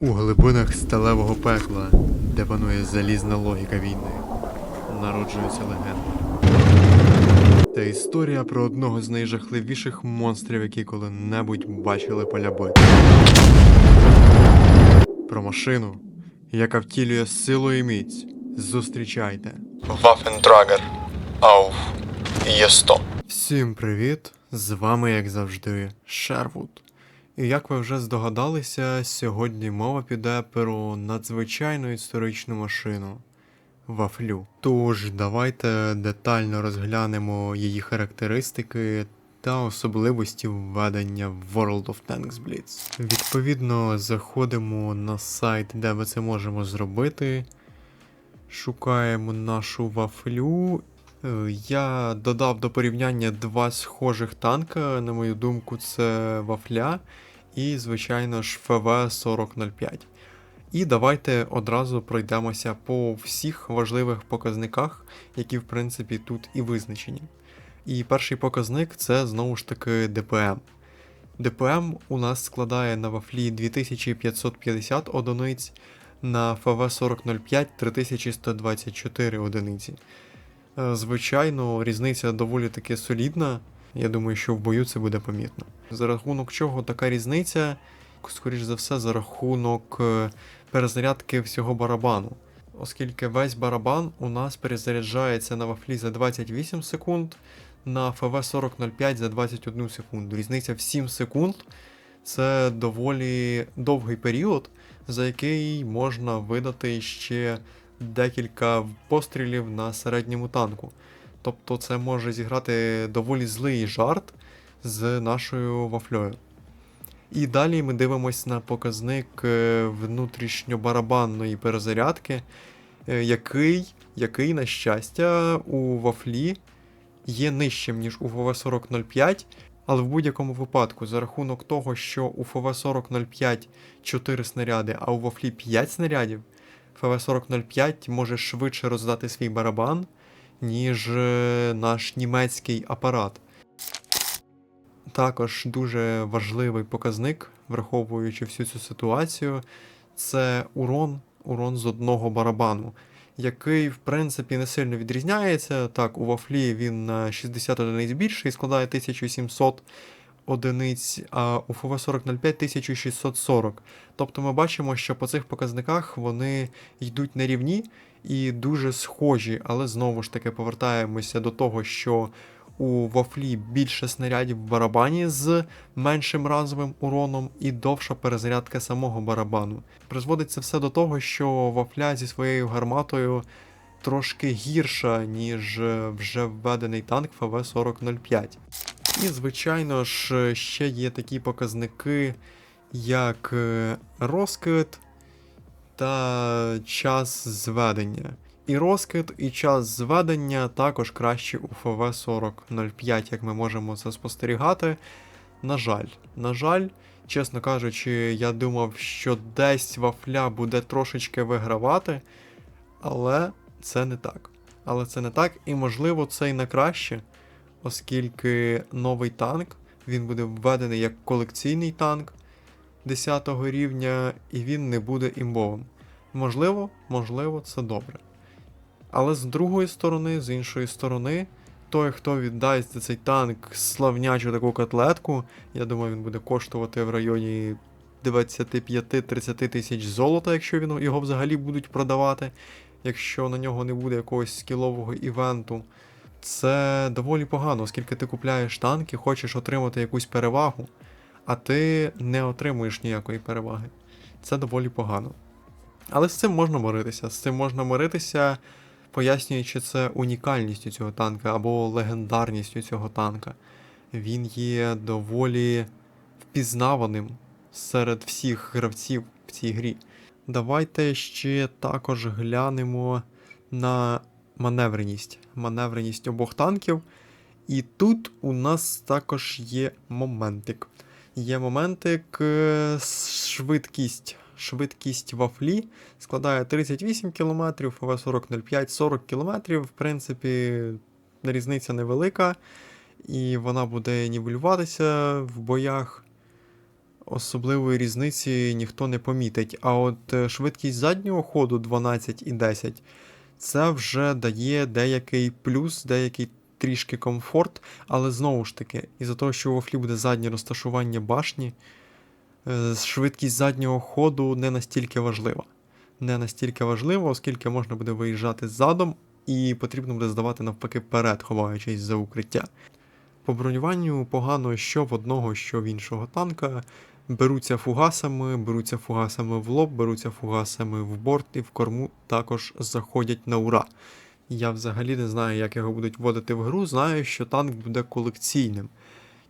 У глибинах сталевого пекла, де панує залізна логіка війни, народжується легенда. Та історія про одного з найжахливіших монстрів, які коли-небудь бачили поля битви. Про машину, яка втілює силу і міць. Зустрічайте. Waffentrager auf Є100. Всім привіт! З вами, як завжди, Шервуд. Як ви вже здогадалися, сьогодні мова піде про надзвичайну історичну машину Вафлю. Тож давайте детально розглянемо її характеристики та особливості введення в World of Tanks Blitz. Відповідно, заходимо на сайт, де ми це можемо зробити. Шукаємо нашу вафлю Е, Я додав до порівняння два схожих танка, на мою думку, це Вафля і, звичайно ж, ФВ-4005. І давайте одразу пройдемося по всіх важливих показниках, які, в принципі, тут і визначені. І перший показник це знову ж таки ДПМ. ДПМ у нас складає на вафлі 2550 одиниць, на ФВ-4005 3124 одиниці. Е, Звичайно, різниця доволі таки солідна. Я думаю, що в бою це буде помітно. За рахунок чого така різниця? Скоріш за все, за рахунок е, перезарядки всього барабану. Оскільки весь барабан у нас перезаряджається на вафлі за 28 секунд, на ФВ-4005 за 21 секунду. Різниця в 7 секунд це доволі довгий період, за який можна видати ще декілька пострілів на середньому танку. Тобто це може зіграти доволі злий жарт з нашою вафлею. І далі ми дивимось на показник е, внутрішньобарабанної перезарядки, е, який, який, на щастя, у вафлі є нижчим, ніж у ФВ-4005, але в будь-якому випадку, за рахунок того, що у ФВ-4005 4 снаряди, а у вафлі 5 снарядів, ФВ-4005 може швидше роздати свій барабан, ніж е, наш німецький апарат. Також дуже важливий показник, враховуючи всю цю ситуацію, це урон, урон з одного барабану, який, в принципі, не сильно відрізняється. Так, у вафлі він на 60 одиниць більший, складає 1700 одиниць, а у ФВ-4005 1640. Тобто ми бачимо, що по цих показниках вони йдуть на рівні і дуже схожі, але знову ж таки повертаємося до того, що у вафлі більше снарядів в барабані з меншим разовим уроном і довша перезарядка самого барабану. Призводить це все до того, що вафля зі своєю гарматою трошки гірша, ніж вже введений танк ФВ-4005. І, звичайно ж, ще є такі показники, як е, розкид та час зведення. І розкид, і час зведення також краще у ФВ-4005, як ми можемо це спостерігати. На жаль, на жаль, чесно кажучи, я думав, що десь вафля буде трошечки вигравати, але це не так. Але це не так, і можливо це й на краще, оскільки новий танк він буде введений як колекційний танк 10 рівня, і він не буде імбовим. Можливо, можливо, це добре. Але з другої сторони, з іншої сторони, той, хто віддасть цей танк славнячу таку котлетку, я думаю, він буде коштувати в районі 25-30 тисяч золота, якщо він, його взагалі будуть продавати, якщо на нього не буде якогось скілового івенту. Це доволі погано, оскільки ти купляєш танк і хочеш отримати якусь перевагу, а ти не отримуєш ніякої переваги. Це доволі погано. Але з цим можна миритися. З цим можна миритися, пояснюючи це унікальністю цього танка або легендарністю цього танка. Він є доволі впізнаваним серед всіх гравців в цій грі. Давайте ще також глянемо на маневреність. Маневреність обох танків. І тут у нас також є моментик. Є моментик швидкість. Швидкість вафлі складає 38 км, ФВ-4005 40 км. В принципі, різниця невелика, і вона буде нівелюватися в боях. особливої різниці ніхто не помітить. А от е, швидкість заднього ходу 12 і 10 це вже дає деякий плюс, деякий трішки комфорт, але знову ж таки, із-за того, що у вафлі буде заднє розташування башні, е, швидкість заднього ходу не настільки важлива. Не настільки важлива, оскільки можна буде виїжджати задом, і потрібно буде здавати навпаки вперед, ховаючись за укриття. По бронюванню погано що в одного, що в іншого танка. Беруться фугасами, беруться фугасами в лоб, беруться фугасами в борт і в корму також заходять на ура. Я взагалі не знаю, як його будуть вводити в гру. Знаю, що танк буде колекційним.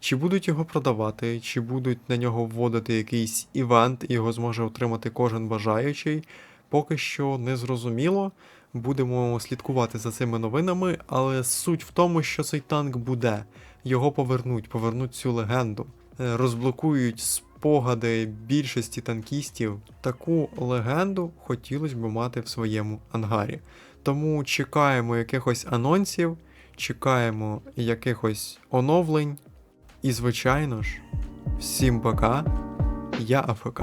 Чи будуть його продавати, чи будуть на нього вводити якийсь івент, і його зможе отримати кожен бажаючий, поки що не зрозуміло. Будемо слідкувати за цими новинами, але суть в тому, що цей танк буде. Його повернуть, повернуть цю легенду, Е, розблокують спогади більшості танкістів. Таку легенду хотілося б мати в своєму ангарі. Тому чекаємо якихось анонсів, чекаємо якихось оновлень. І, звичайно ж, всім пока. Я АФК.